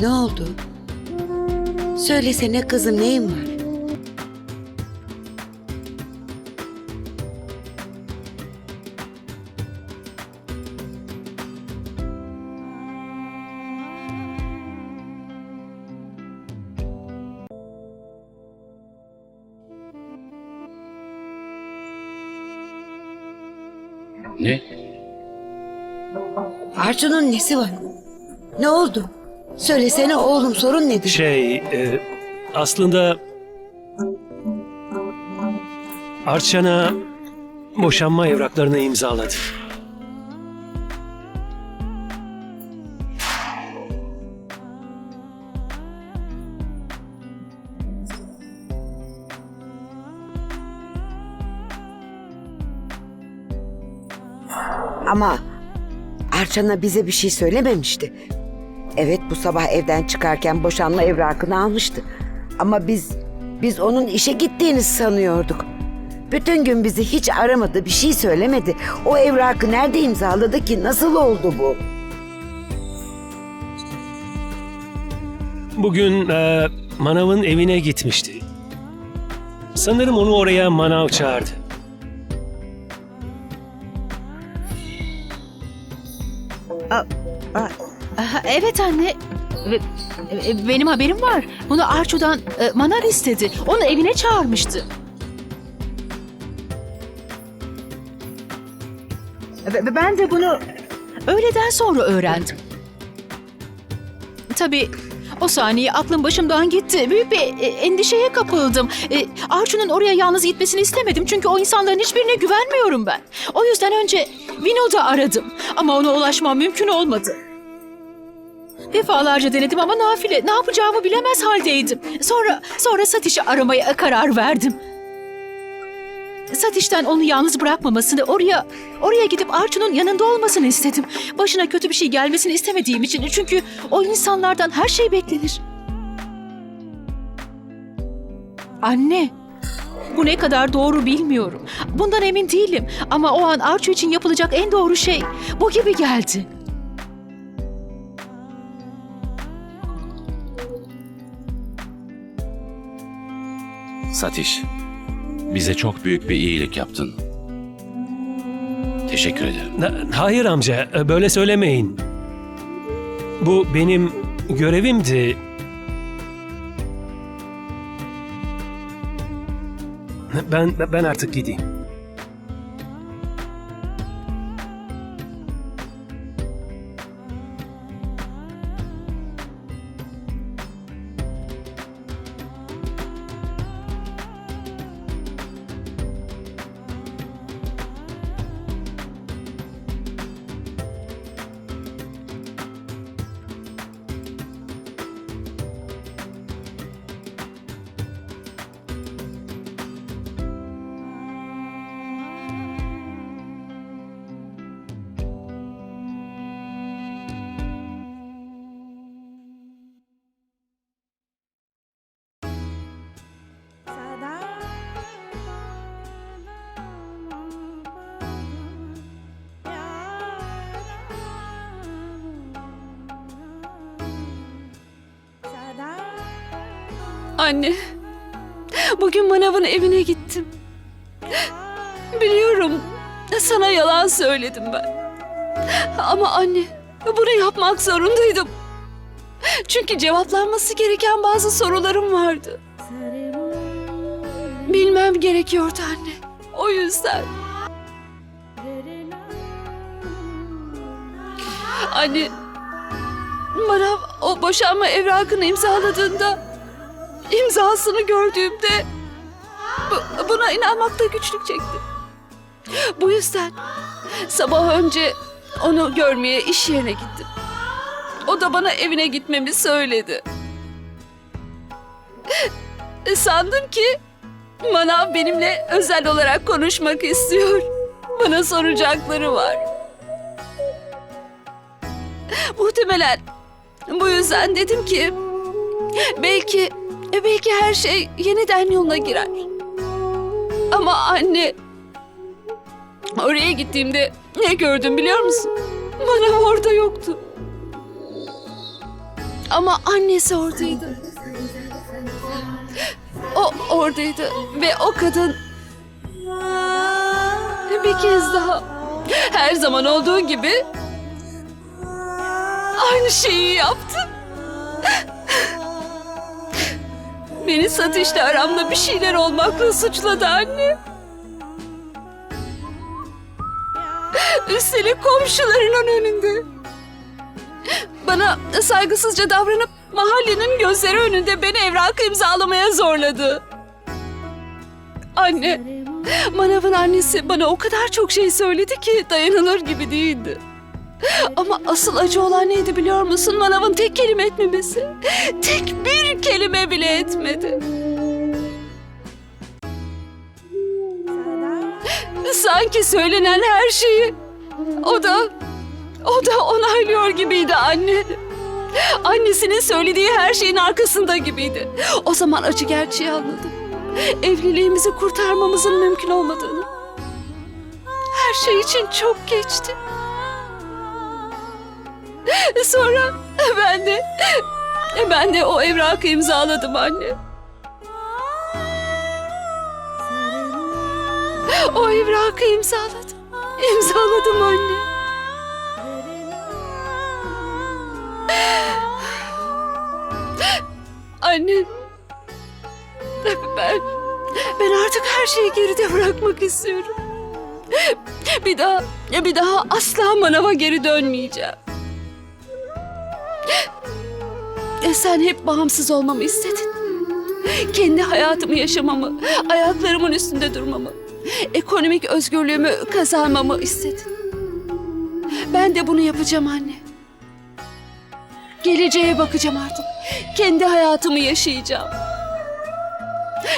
Ne oldu? Söylesene kızım neyin var? Ne? Arçu'nun nesi var? Ne oldu? Söylesene oğlum sorun nedir? Şey, e, aslında Arçan'a boşanma evraklarını imzaladı. Ama Arçan'a bize bir şey söylememişti. Evet bu sabah evden çıkarken boşanma evrakını almıştı. Ama biz biz onun işe gittiğini sanıyorduk. Bütün gün bizi hiç aramadı, bir şey söylemedi. O evrakı nerede imzaladı ki? Nasıl oldu bu? Bugün e, Manav'ın evine gitmişti. Sanırım onu oraya Manav çağırdı. Aha, Evet anne. E, Benim haberim var. Bunu Arço'dan e, Manar istedi. Onu evine çağırmıştı. Ben de bunu öğleden sonra öğrendim. Tabii o saniye aklım başımdan gitti. Büyük bir e, endişeye kapıldım. Arçu'nun oraya yalnız gitmesini istemedim. Çünkü o insanların hiçbirine güvenmiyorum ben. O yüzden önce Vinod'u aradım. Ama ona ulaşmam mümkün olmadı. Defalarca denedim ama nafile. Ne yapacağımı bilemez haldeydim. Sonra, sonra Satiş'i aramaya karar verdim. Satiş'ten onu yalnız bırakmamasını, oraya oraya gidip Arçu'nun yanında olmasını istedim. Başına kötü bir şey gelmesini istemediğim için. Çünkü o insanlardan her şey beklenir. Anne, bu ne kadar doğru bilmiyorum. Bundan emin değilim. Ama o an Arçu için yapılacak en doğru şey bu gibi geldi. Satiş, bize çok büyük bir iyilik yaptın. Teşekkür ederim. Hayır amca, böyle söylemeyin. Bu benim görevimdi. Ben ben artık gideyim. Anne, bugün manavın evine gittim. Biliyorum, sana yalan söyledim ben. Ama anne, bunu yapmak zorundaydım. Çünkü cevaplanması gereken bazı sorularım vardı. Bilmem gerekiyordu anne. O yüzden. Anne, Manav o boşanma evrakını imzaladığında imzasını gördüğümde bu- buna inanmakta güçlük çektim. Bu yüzden sabah önce onu görmeye iş yerine gittim. O da bana evine gitmemi söyledi. Sandım ki Manav benimle özel olarak konuşmak istiyor. Bana soracakları var. Muhtemelen bu yüzden dedim ki belki belki her şey yeniden yoluna girer. Ama anne oraya gittiğimde ne gördüm biliyor musun? Bana orada yoktu. Ama annesi oradaydı. O oradaydı ve o kadın bir kez daha her zaman olduğu gibi aynı şeyi yaptı. Beni satışta aramda bir şeyler olmakla suçladı anne. Üstelik komşularının önünde. Bana saygısızca davranıp mahallenin gözleri önünde beni evrakı imzalamaya zorladı. Anne, Manav'ın annesi bana o kadar çok şey söyledi ki dayanılır gibi değildi. Ama asıl acı olan neydi biliyor musun? Manav'ın tek kelime etmemesi. Tek bir kelime bile etmedi. Sanki söylenen her şeyi o da o da onaylıyor gibiydi anne. Annesinin söylediği her şeyin arkasında gibiydi. O zaman acı gerçeği anladım. Evliliğimizi kurtarmamızın mümkün olmadığını. Her şey için çok geçti. Sonra ben de ben de o evrakı imzaladım anne. O evrakı imzaladım. İmzaladım anne. Anne. Ben ben artık her şeyi geride bırakmak istiyorum. Bir daha bir daha asla manava geri dönmeyeceğim. Sen hep bağımsız olmamı istedin. Kendi hayatımı yaşamamı, ayaklarımın üstünde durmamı, ekonomik özgürlüğümü kazanmamı istedin. Ben de bunu yapacağım anne. Geleceğe bakacağım artık. Kendi hayatımı yaşayacağım.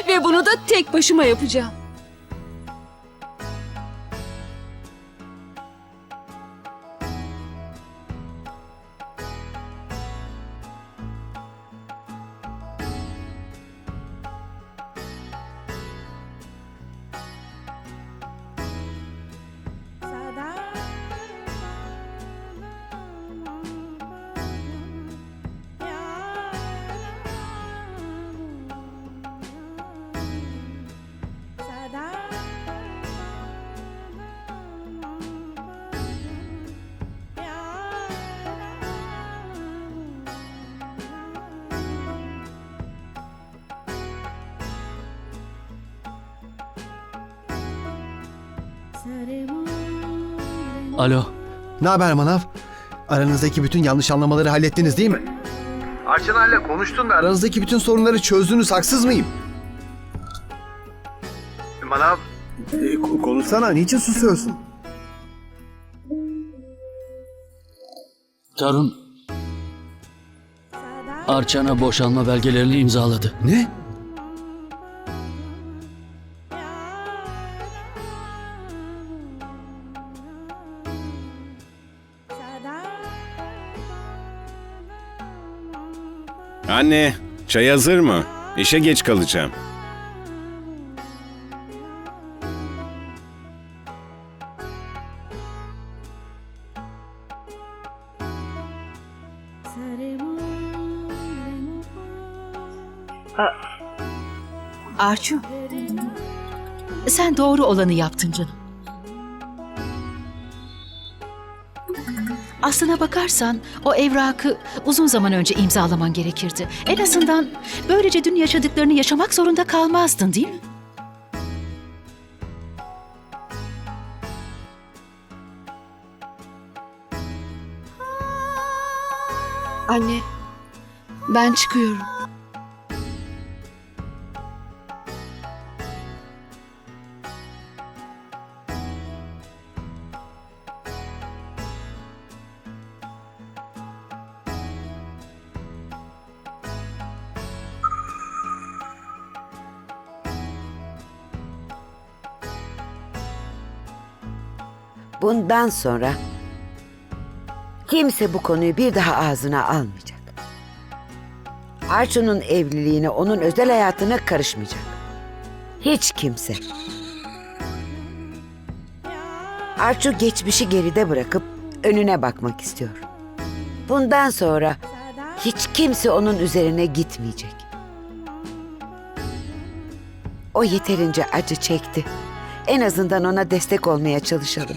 Ve bunu da tek başıma yapacağım. Alo. Ne haber Manav? Aranızdaki bütün yanlış anlamaları hallettiniz değil mi? Arçınar'la konuştun ve aranızdaki bütün sorunları çözdünüz haksız mıyım? Manav... E, konuşsana niçin susuyorsun? Tarun. Arçana boşanma belgelerini imzaladı. Ne? Anne, çay hazır mı? İşe geç kalacağım. Arçu. Sen doğru olanı yaptın canım. Aslına bakarsan o evrakı uzun zaman önce imzalaman gerekirdi. En azından böylece dün yaşadıklarını yaşamak zorunda kalmazdın değil mi? Anne, ben çıkıyorum. Bundan sonra kimse bu konuyu bir daha ağzına almayacak. Arçu'nun evliliğine, onun özel hayatına karışmayacak. Hiç kimse. Arçu geçmişi geride bırakıp önüne bakmak istiyor. Bundan sonra Hiç kimse onun üzerine gitmeyecek. O yeterince acı çekti. En azından ona destek olmaya çalışalım.